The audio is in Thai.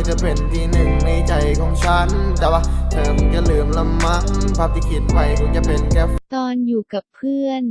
ให้เธอเป็นที่หนึ่งในใจของฉัน แต่ว่าเธอมจะลืมละมั้งภาพที่คิดไว้คงจะเป็นแค่ตอนอยู่กับเพื่อน